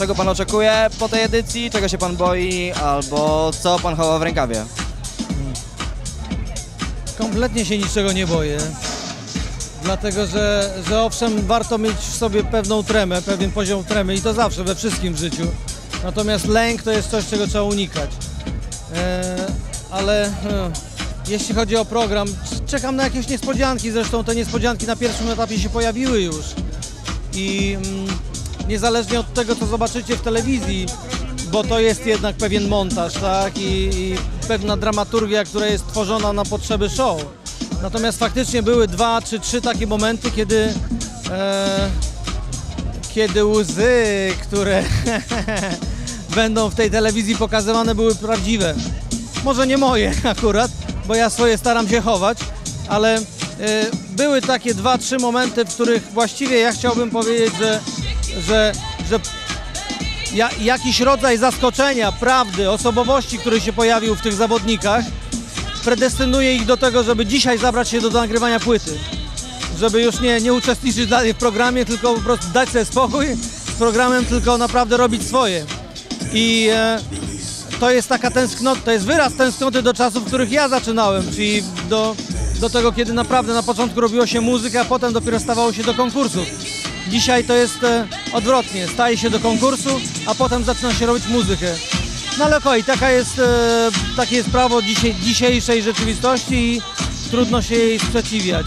czego pan oczekuje po tej edycji, czego się pan boi, albo co pan chowa w rękawie? Kompletnie się niczego nie boję. Dlatego, że, że owszem, warto mieć w sobie pewną tremę, pewien poziom tremy i to zawsze, we wszystkim w życiu. Natomiast lęk to jest coś, czego trzeba unikać. E, ale e, jeśli chodzi o program, czekam na jakieś niespodzianki. Zresztą te niespodzianki na pierwszym etapie się pojawiły już. I mm, niezależnie od tego, co zobaczycie w telewizji, bo to jest jednak pewien montaż, tak? I, i pewna dramaturgia, która jest tworzona na potrzeby show. Natomiast faktycznie były dwa czy trzy takie momenty, kiedy, e, kiedy łzy, które będą w tej telewizji pokazywane, były prawdziwe. Może nie moje akurat, bo ja swoje staram się chować, ale e, były takie dwa, trzy momenty, w których właściwie ja chciałbym powiedzieć, że, że, że ja, jakiś rodzaj zaskoczenia, prawdy, osobowości, który się pojawił w tych zawodnikach, predestynuje ich do tego, żeby dzisiaj zabrać się do nagrywania płyty. Żeby już nie, nie uczestniczyć dalej w programie, tylko po prostu dać sobie spokój z programem, tylko naprawdę robić swoje. I e, to jest taka tęsknota, to jest wyraz tęsknoty do czasów, w których ja zaczynałem, czyli do, do tego, kiedy naprawdę na początku robiło się muzykę, a potem dopiero stawało się do konkursów. Dzisiaj to jest e, odwrotnie, staje się do konkursu, a potem zaczyna się robić muzykę. No ale okej, taka jest, e, takie jest prawo dzisiejszej rzeczywistości i trudno się jej sprzeciwiać.